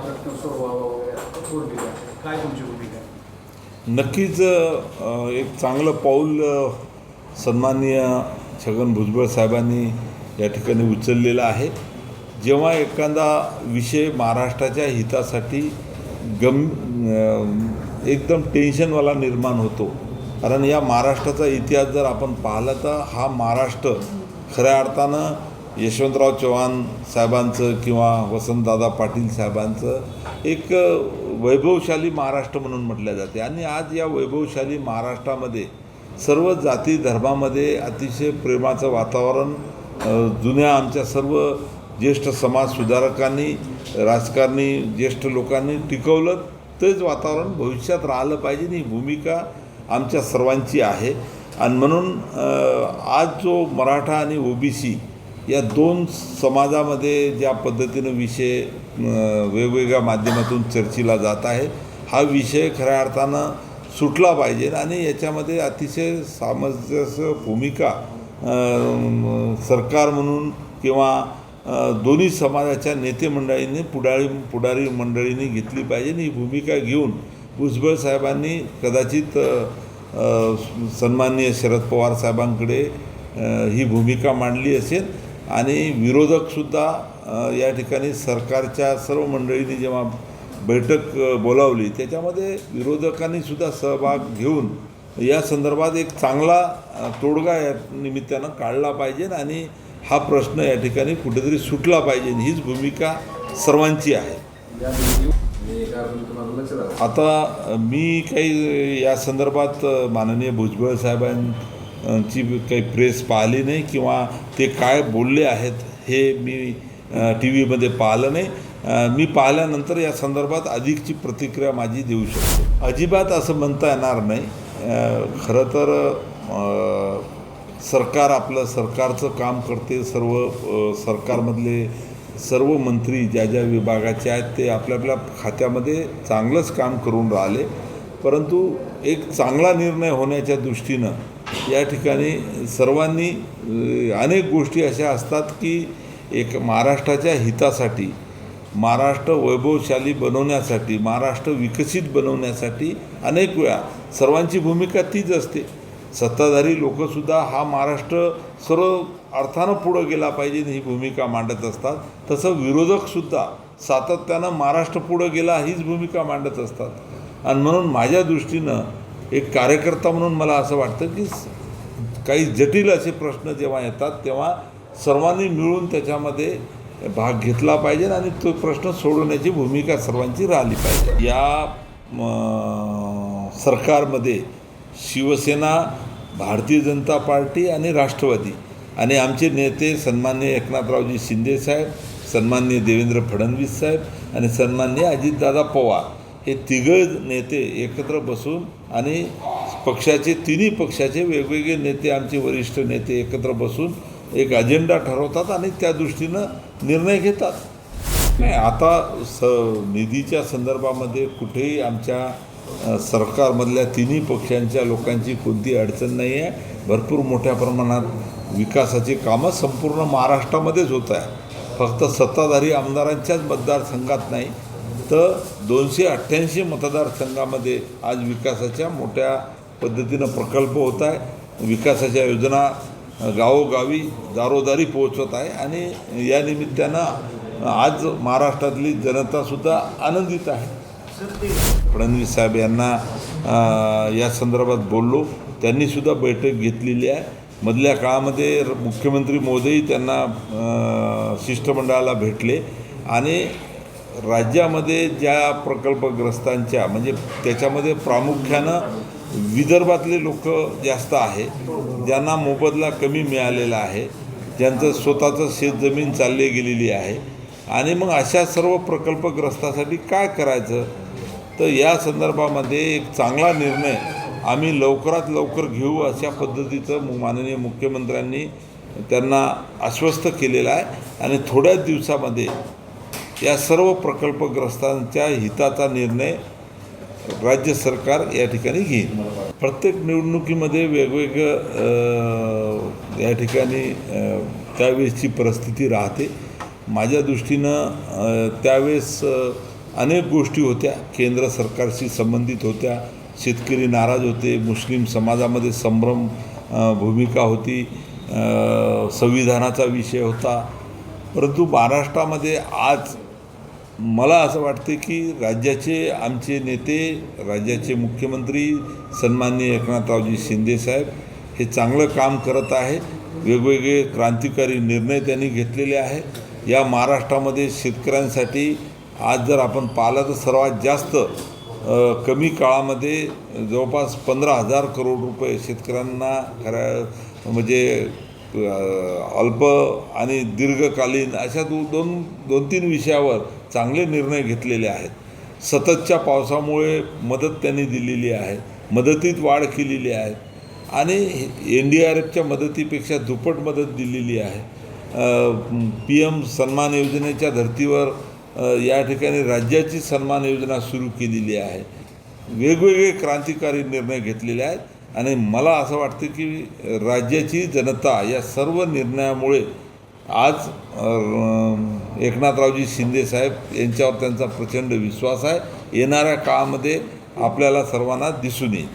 प्रश्न सोडवावा वगैरे भूमिका काय तुमची भूमिका? नक्कीच एक चांगलं पाऊल सन्माननीय छगन भुजबळ साहेबांनी या ठिकाणी उचललेला आहे. जेव्हा एखादा विषय महाराष्ट्राच्या हितासाठी गम एकदम टेन्शनवाला निर्माण होतो. कारण या महाराष्ट्राचा इतिहास जर आपण पाहिला तर हा महाराष्ट्र खऱ्या अर्थानं यशवंतराव चव्हाण साहेबांचं किंवा वसंतदादा पाटील साहेबांचं एक वैभवशाली महाराष्ट्र म्हणून म्हटलं जाते. आणि आज या वैभवशाली महाराष्ट्रामध्ये सर्व जाती धर्मामध्ये अतिशय प्रेमाचं वातावरण जुन्या आमच्या सर्व ज्येष्ठ समाज सुधारकांनी राजकारणी ज्येष्ठ लोकांनी टिकवलं तेच वातावरण भविष्यात राहिलं पाहिजे. आणि ही भूमिका आमच्या सर्वांची आहे. आणि म्हणून आज जो मराठा आणि ओबीसी या दोन समाजामध्ये ज्या पद्धतीनं विषय वेगवेगळ्या माध्यमातून चर्चेला जात आहे हा विषय खऱ्या अर्थानं सुटला पाहिजे आणि याच्यामध्ये अतिशय सामंजस्य भूमिका सरकार म्हणून किंवा दोन्ही समाजाच्या नेते मंडळींनी पुढारी पुढारी मंडळींनी घेतली पाहिजे. आणि ही भूमिका घेऊन भुजबळ साहेबांनी कदाचित सन्माननीय शरद पवार साहेबांकडे ही भूमिका मांडली असेल. आणि विरोधकसुद्धा या ठिकाणी सरकारच्या सर्व मंडळींनी जेव्हा बैठक बोलावली त्याच्यामध्ये विरोधकांनीसुद्धा सहभाग घेऊन या संदर्भात एक चांगला तोडगा या निमित्तानं काढला पाहिजे आणि हा प्रश्न या ठिकाणी कुठेतरी सुटला पाहिजे. हीच भूमिका सर्वांची आहे. आता मी काही या संदर्भात माननीय भुजबळ ची काही प्रेस पाहिली नाही किंवा ते काय बोलले आहेत हे मी टी व्हीमध्ये पाहिलं नाही. मी पाहिल्यानंतर या संदर्भात अधिकची प्रतिक्रिया माझी देऊ शकतो. अजिबात असं म्हणता येणार नाही. खरं तर सरकार आपलं सरकारचं काम करते. सर्व सरकारमधले सर्व मंत्री ज्या ज्या विभागाचे आहेत ते आपल्या आपल्या खात्यामध्ये चांगलंच काम करून राहिले. परंतु एक चांगला निर्णय होण्याच्या दृष्टीनं या ठिकाणी सर्वांनी अनेक गोष्टी अशा असतात की एक महाराष्ट्राच्या हितासाठी महाराष्ट्र वैभवशाली बनवण्यासाठी महाराष्ट्र विकसित बनवण्यासाठी अनेक वेळा सर्वांची भूमिका तीच असते. सत्ताधारी लोकसुद्धा हा महाराष्ट्र सर्व अर्थानं पुढं गेला पाहिजे ही भूमिका मांडत असतात. तसं विरोधकसुद्धा सातत्यानं महाराष्ट्र पुढं गेला हीच भूमिका मांडत असतात. आणि म्हणून माझ्या दृष्टीनं एक कार्यकर्ता म्हणून मला असं वाटतं की काही जटिल असे प्रश्न जेव्हा येतात तेव्हा सर्वांनी मिळून त्याच्यामध्ये भाग घेतला पाहिजे आणि तो प्रश्न सोडवण्याची भूमिका सर्वांची राहिली पाहिजे. या सरकारमध्ये शिवसेना भारतीय जनता पार्टी आणि राष्ट्रवादी आणि आमचे नेते सन्मान्य एकनाथरावजी शिंदे साहेब सन्मान्य देवेंद्र फडणवीस साहेब आणि सन्मान्य अजितदादा पवार हे तिघं नेते एकत्र बसून आणि पक्षाचे तिन्ही पक्षाचे वेगवेगळे नेते आमचे वरिष्ठ नेते एकत्र बसून एक अजेंडा ठरवतात आणि त्या दृष्टीनं निर्णय घेतात. नाही आता स निधीच्या संदर्भामध्ये कुठेही आमच्या सरकारमधल्या तिन्ही पक्षांच्या लोकांची कोणती अडचण नाही आहे. भरपूर मोठ्या प्रमाणात विकासाची कामं संपूर्ण महाराष्ट्रामध्येच होत आहे फक्त सत्ताधारी आमदारांच्याच मतदारसंघात नाही तर दोनशे अठ्ठ्याऐंशी मतदारसंघामध्ये आज विकासाच्या मोठ्या पद्धतीनं प्रकल्प होत आहे. विकासाच्या योजना गावोगावी दारोदारी पोहोचवत आहे आणि या निमित्तानं आज महाराष्ट्रातली जनतासुद्धा आनंदित आहे. फडणवीस साहेब यांना या संदर्भात बोललो. त्यांनीसुद्धा बैठक घेतलेली आहे. मधल्या काळामध्ये र- मुख्यमंत्री मोदीही त्यांना शिष्टमंडळाला भेटले आणि राज्यामध्ये ज्या प्रकल्पग्रस्तांच्या म्हणजे त्याच्यामध्ये प्रामुख्यानं विदर्भातले लोक जास्त आहे ज्यांना मोबदला कमी मिळालेला आहे ज्यांचं स्वतःचं शेतजमीन चालली गेलेली आहे. आणि मग अशा सर्व प्रकल्पग्रस्तासाठी काय करायचं? तर या संदर्भामध्ये एक चांगला निर्णय आम्ही लवकरात लवकर घेऊ अशा पद्धतीचं माननीय मुख्यमंत्र्यांनी त्यांना आश्वस्त केलेलं आहे. आणि थोड्याच दिवसामध्ये या सर्व प्रकल्पग्रस्तांच्या हिताचा निर्णय राज्य सरकार या ठिकाणी घेईल. प्रत्येक निवडणुकीमध्ये वेगवेगळं या ठिकाणी त्यावेळेसची परिस्थिती राहते. माझ्या दृष्टीनं त्यावेळेस अनेक गोष्टी होत्या. केंद्र सरकारशी संबंधित होत्या. शेतकरी नाराज होते. मुस्लिम समाजामध्ये संभ्रम भूमिका होती. संविधानाचा विषय होता. परंतु महाराष्ट्रामध्ये आज मला असं वाटते की राज्याचे आमचे नेते राज्याचे मुख्यमंत्री सन्माननीय एकनाथरावजी शिंदेसाहेब हे चांगलं काम करत आहे वेगवेगळे क्रांतिकारी निर्णय त्यांनी घेतलेले आहेत. या महाराष्ट्रामध्ये शेतकऱ्यांसाठी आज जर आपण पाहिलं तर सर्वात जास्त कमी काळामध्ये जवळपास पंधरा हजार करोड रुपये शेतकऱ्यांना खऱ्या म्हणजे अल्प आणि दीर्घकालीन अशा दो दोन दोन तीन विषयावर चांगले निर्णय घेतलेले आहेत. सततच्या पावसामुळे मदत त्यांनी दिलेली आहे. मदतीत वाढ केलेली आहे. आणि एन डी आर एफच्या मदतीपेक्षा दुप्पट मदत दिलेली आहे. पी एम सन्मान योजनेच्या धर्तीवर या ठिकाणी राज्याची सन्मान योजना सुरू केलेली आहे. वेगवेगळे क्रांतिकारी निर्णय घेतलेले आहेत. आणि मला असं वाटतं की राज्याची जनता या सर्व निर्णयामुळे आज एकनाथरावजी शिंदेसाहेब यांच्यावर त्यांचा प्रचंड विश्वास आहे. येणाऱ्या काळामध्ये आपल्याला सर्वांना दिसून येईल.